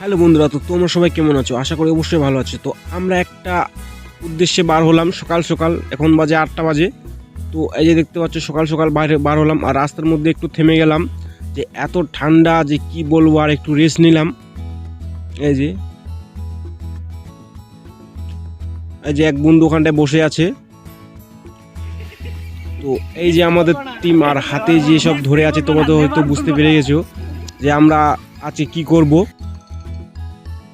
Hello বন্ধুরা, তো তোমরা সবাই কেমন আছো? আশা করি অবশ্যই ভালো আছো। তো আমরা একটা উদ্দেশ্যে বার হলাম সকাল সকাল, এখন বাজে আটটা বাজে। তো এই যে দেখতে পাচ্ছ, সকাল সকাল বাইরে বার হলাম আর রাস্তার মধ্যে একটু থেমে গেলাম। যে এত ঠান্ডা যে কি বলব, আর একটু রেস্ট নিলাম। এই যে এই যে এক বন্ধু ওখানটায় বসে আছে। তো এই যে আমাদের টিম আর হাতে যে সব ধরে আছে, তোমরা তো হয়তো বুঝতে পেরে গেছো যে আমরা আজকে কি করব।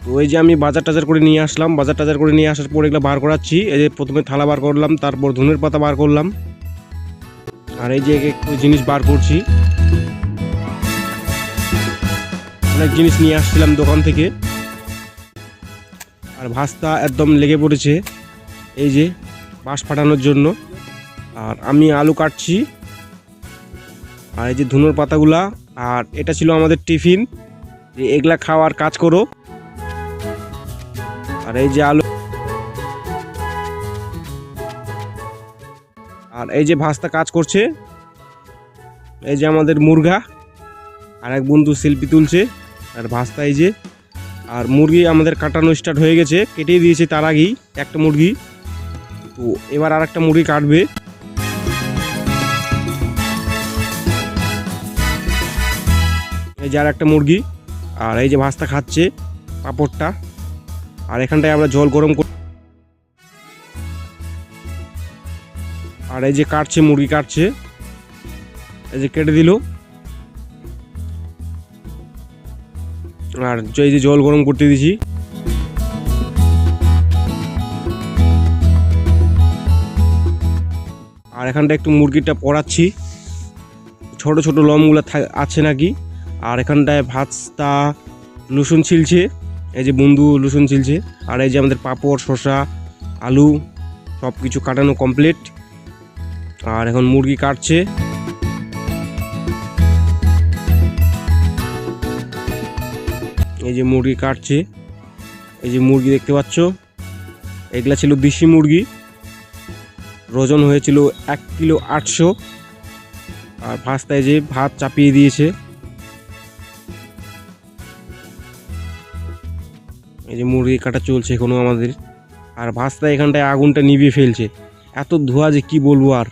তো এই যে আমি বাজার টাজার করে নিয়ে আসলাম, বাজার টাজার করে নিয়ে আসার পর এগুলো বার করাচ্ছি। এই যে প্রথমে থালা বার করলাম, তারপর ধনের পাতা বার করলাম। আর এই যে একটু জিনিস বার করছি। অনেক জিনিস নিয়ে আসছিলাম দোকান থেকে। আর ভাস্তা একদম লেগে পড়েছে, এই যে বাঁশ ফাটানোর জন্য। আর আমি আলু কাটছি। আর এই যে ধুনোর পাতাগুলা, আর এটা ছিল আমাদের টিফিন। যে এগুলা খাওয়ার কাজ করো। আর এই যে আলু আর এই যে ভাস্তা কাজ করছে। এই যে আমাদের মুরগা। আর এক বন্ধু সেলফি তুলছে। আর ভাস্তা এই যে আর মুরগি আমাদের কাটানো স্টার্ট হয়ে গেছে। কেটে দিয়েছে তার আগেই একটা মুরগি। তো এবার আর একটা মুরগি কাটবে। এই যে আর একটা মুরগি। আর এই যে ভাস্তা খাচ্ছে পাঁপড়টা। আর এখানটায় আমরা জল গরম আর এই যে কাটছে, মুরগি কাটছে। এই যে কেটে দিল। আর এই যে জল গরম করতে দিছি। আর এখানটা একটু মুরগিটা পড়াচ্ছি। ছোট ছোট লমগুলো আছে নাকি? আর এখানটায় ভাতটা রসুন ছিলছে। এই যে বন্ধু রসুন ছিলছে আর এই যে আমাদের পাঁপড়, শসা, আলু সব কিছু কাটানো কমপ্লিট আর এখন মুরগি কাটছে। এই যে মুরগি কাটছে। এই যে মুরগি দেখতে পাচ্ছ? এগুলা ছিল দেশি মুরগি। ওজন হয়েছিল এক কিলো আটশো। আর ভাস্তায় যে ভাত চাপিয়ে দিয়েছে। এই যে মুরগি কাটা চলছে এখনও আমাদের। আর ভাস্তা এখানটায় আগুনটা নিভিয়ে ফেলছে। এত ধোয়া যে কি বলব আর?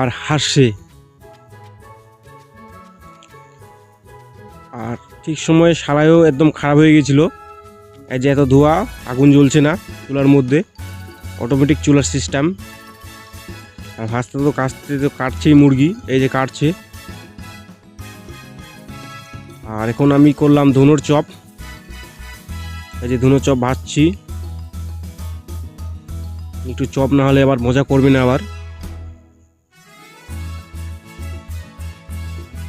আর হাসছে। আর ঠিক সময়ে সারাইও একদম খারাপ হয়ে গেছিল। এই যে এত ধোয়া, আগুন জ্বলছে না চুলার মধ্যে। অটোমেটিক চুলার সিস্টেম আর ভাস্তা তো কাটতে তো কাটছেই মুরগি, এই যে কাটছে। আর এখন আমি করলাম ধনুর চপ। এই যে ধুনো চপ ভাজছি। একটু চপ না হলে আবার মজা করবে না আবার।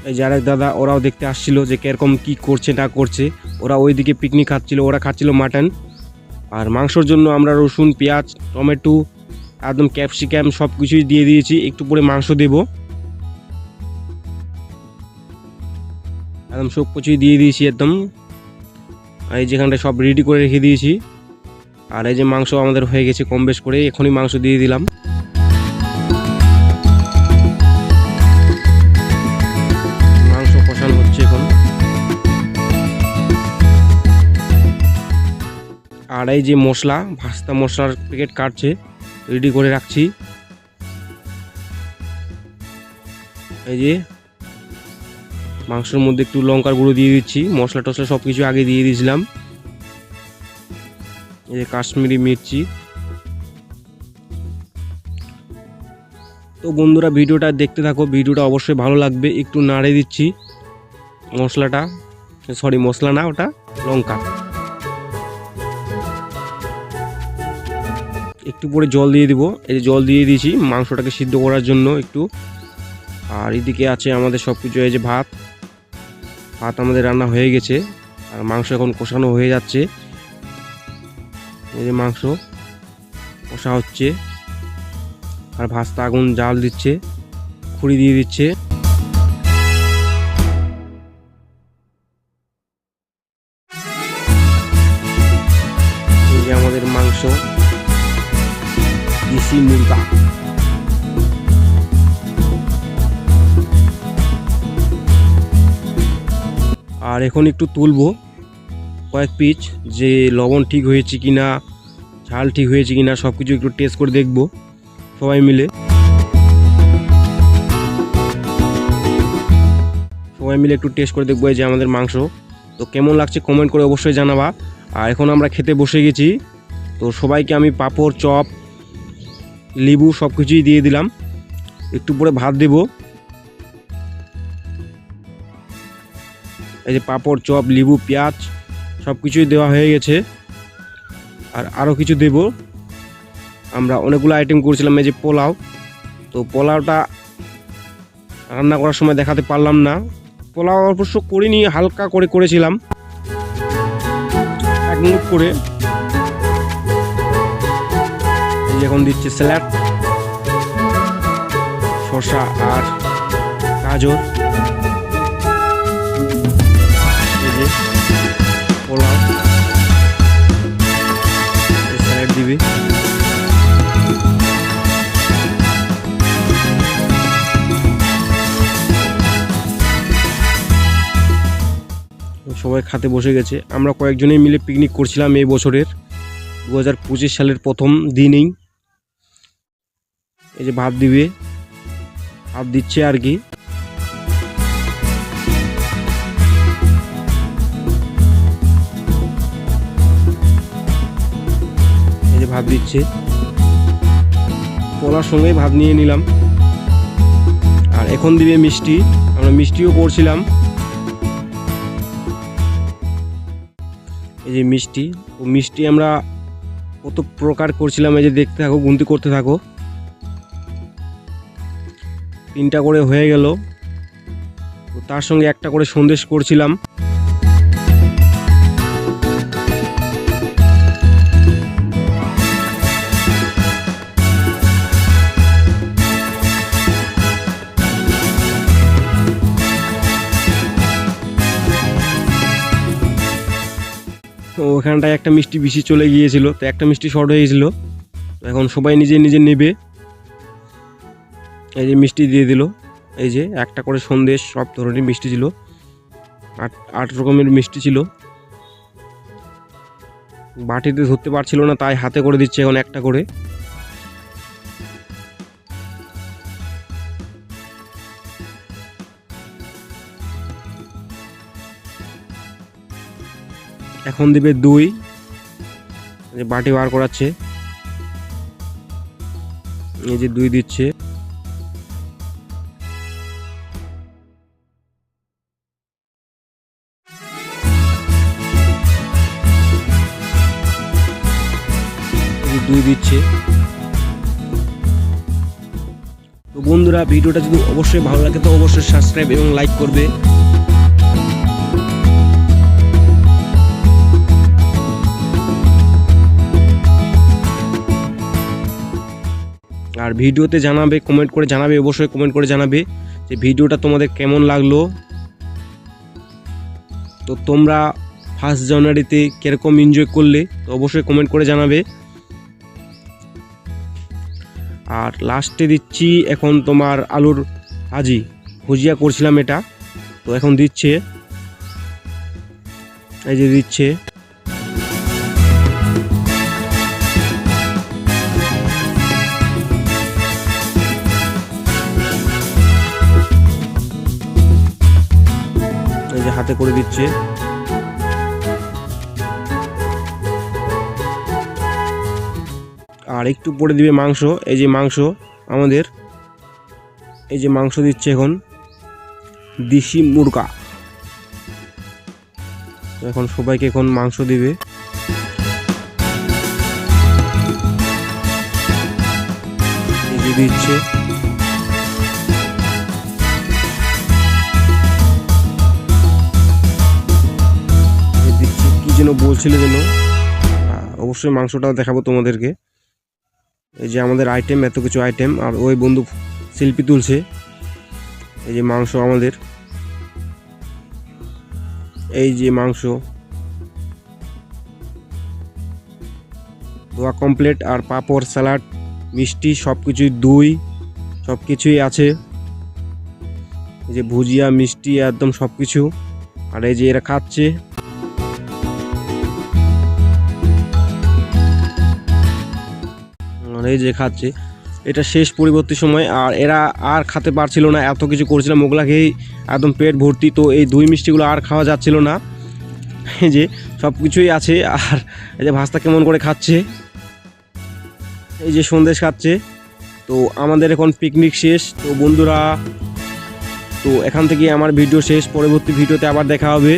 এই যে দাদা, ওরাও দেখতে আসছিল যে কীরকম কি করছে না করছে। ওরা ওইদিকে পিকনিক খাচ্ছিল, ওরা খাচ্ছিল মাটন আর মাংসর জন্য আমরা রসুন, পেঁয়াজ, টমেটো, একদম ক্যাপসিকাম সব কিছুই দিয়ে দিয়েছি। একটু পরে মাংস দেব। একদম সব কিছুই দিয়ে দিয়েছি একদম। এই যেখানটা সব রেডি করে রেখে দিয়েছি। আর এই যে মাংস আমাদের হয়ে গেছে কম বেশ করে এখনই মাংস দিয়ে দিলাম। মাংস কষানো হচ্ছে এখন। আর এই যে মশলা, ভাস্তা মশলার প্যাকেট কাটছে রেডি করে রাখছি। এই যে মাংসের মধ্যে একটু লঙ্কার গুঁড়ো দিয়ে দিচ্ছি, মশলা টশলা সব কিছু আগে দিয়ে দিয়েছিলাম। এই যে কাশ্মীরি মির্চি। তো বন্ধুরা, ভিডিওটা দেখতে থাকো, ভিডিওটা অবশ্যই ভালো লাগবে। একটু নাড়ে দিচ্ছি মশলাটা, সরি, মশলা না, ওটা লঙ্কা। একটু পরে জল দিয়ে দিব। এই যে জল দিয়ে দিয়েছি মাংসটাকে সিদ্ধ করার জন্য একটু। আর এদিকে আছে আমাদের সব কিছু এই যে ভাত। ভাত আমাদের রান্না হয়ে গেছে। আর মাংস এখন কষানো হয়ে যাচ্ছে। এই যে মাংস কষা হচ্ছে। আর ভাস্তা আগুন, জাল দিচ্ছে। খুঁড়ি দিয়ে দিচ্ছে। আর এখন একটু তুলবো কয়েক পিচ যে লবণ ঠিক হয়েছে কি না, ঝাল ঠিক হয়েছে কি না সব কিছু একটু টেস্ট করে দেখব সবাই মিলে। সবাই মিলে একটু টেস্ট করে দেখব এই যে আমাদের মাংস। তো কেমন লাগছে কমেন্ট করে অবশ্যই জানাবা। আর এখন আমরা খেতে বসে গেছি। তো সবাইকে আমি পাঁপড়, চপ, লেবু সব কিছুই দিয়ে দিলাম। একটু পরে ভাত দেব। এই যে পাঁপড়, চপ, লেবু, পেঁয়াজ সব কিছুই দেওয়া হয়ে গেছে। আর আরও কিছু দেব। আমরা অনেকগুলো আইটেম করেছিলাম, এই যে পোলাও। তো পোলাওটা রান্না করার সময় দেখাতে পারলাম না। পোলাও অবশ্য করিনি, হালকা করে করেছিলাম। এক মুখ করে। এখন দিচ্ছে স্যালাড, শসা আর গাজর। সবাই খাতে বসে গেছে। আমরা কয়েকজনেই মিলে পিকনিক করছিলাম এই বছরের দু হাজার পঁচিশ সালের প্রথম দিনেই। এই যে ভাত দিবে, ভাত দিচ্ছে আর কি। এই যে ভাত দিচ্ছে। পোলার সঙ্গেই ভাত নিয়ে নিলাম। আর এখন দিবে মিষ্টি, আমরা মিষ্টিও করছিলাম। যে মিষ্টি, ও মিষ্টি আমরা কত প্রকার করছিলাম, এই যে দেখতে থাকো, গুনতি করতে থাকো। তিনটা করে হয়ে গেল। তো তার সঙ্গে একটা করে সন্দেশ করছিলাম। ওখানটায় একটা মিষ্টি বেশি চলে গিয়েছিল, তো একটা মিষ্টি শর্ট হয়ে গেছিল তো এখন সবাই নিজে নিজে নেবে। এই যে মিষ্টি দিয়ে দিল, এই যে একটা করে সন্দেশ, সব ধরনের মিষ্টি ছিল। আট আট রকমের মিষ্টি ছিল। বাটিতে ধরতে পারছিল না, তাই হাতে করে দিচ্ছে এখন একটা করে। এখন দিবে দুই। বাটি বার করাচ্ছে। এই যে দুই দিচ্ছে। দুই দিচ্ছে। তো বন্ধুরা, ভিডিওটা যদি অবশ্যই ভালো লাগে, তো অবশ্যই সাবস্ক্রাইব এবং লাইক করবে। ভিডিওতে জানাবে কমেন্ট করে জানাবে, অবশ্যই কমেন্ট করে জানাবে যে ভিডিওটা তোমাদের কেমন লাগল। তো তোমরা ফার্স্ট জানুয়ারিতে কীরকম এনজয় করলে, তো অবশ্যই কমেন্ট করে জানাবে। আর লাস্টে দিচ্ছি এখন তোমার আলুর ভাজি। ভুজিয়া করছিলাম এটা। তো এখন দিচ্ছে। এই যে দিচ্ছে। যে হাতে করে দিচ্ছে। আর একটু পরে দিবে মাংস। এই যে মাংস আমাদের। এই যে মাংস দিচ্ছে এখন দেশি মুরগা। এখন সবাইকে এখন মাংস দিবে। দিচ্ছে। যেন বলছিল যেন অবশ্যই মাংসটা দেখাবো তোমাদেরকে। এই যে আমাদের আইটেম এত কিছু আইটেম আর ওই বন্ধু শিল্পী তুলছে। এই যে মাংস আমাদের। এই যে মাংস। ধোয়া কমপ্লিট আর পাঁপড় স্যালাড মিষ্টি সব কিছুই দই সব কিছুই আছে। এই যে ভুজিয়া, মিষ্টি, একদম সব কিছু আর এই যে এরা খাচ্ছে। মানে এই যে খাচ্ছে, এটা শেষ পরিবর্তী সময় আর এরা আর খেতে পারছিল না, এত কিছু করছিলাম ওগুলা একদম পেট ভর্তি, তো এই দই মিষ্টিগুলো আর খাওয়া যাচ্ছিল না। এই যে সব কিছুই আছে, আর এই যে ভাস্তা কেমন করে খাচ্ছে, এই যে সন্দেশ খাচ্ছে, তো আমাদের এখন পিকনিক শেষ, তো বন্ধুরা, তো এখান থেকে আমার ভিডিও শেষ, পরবর্তী ভিডিওতে আবার দেখা হবে।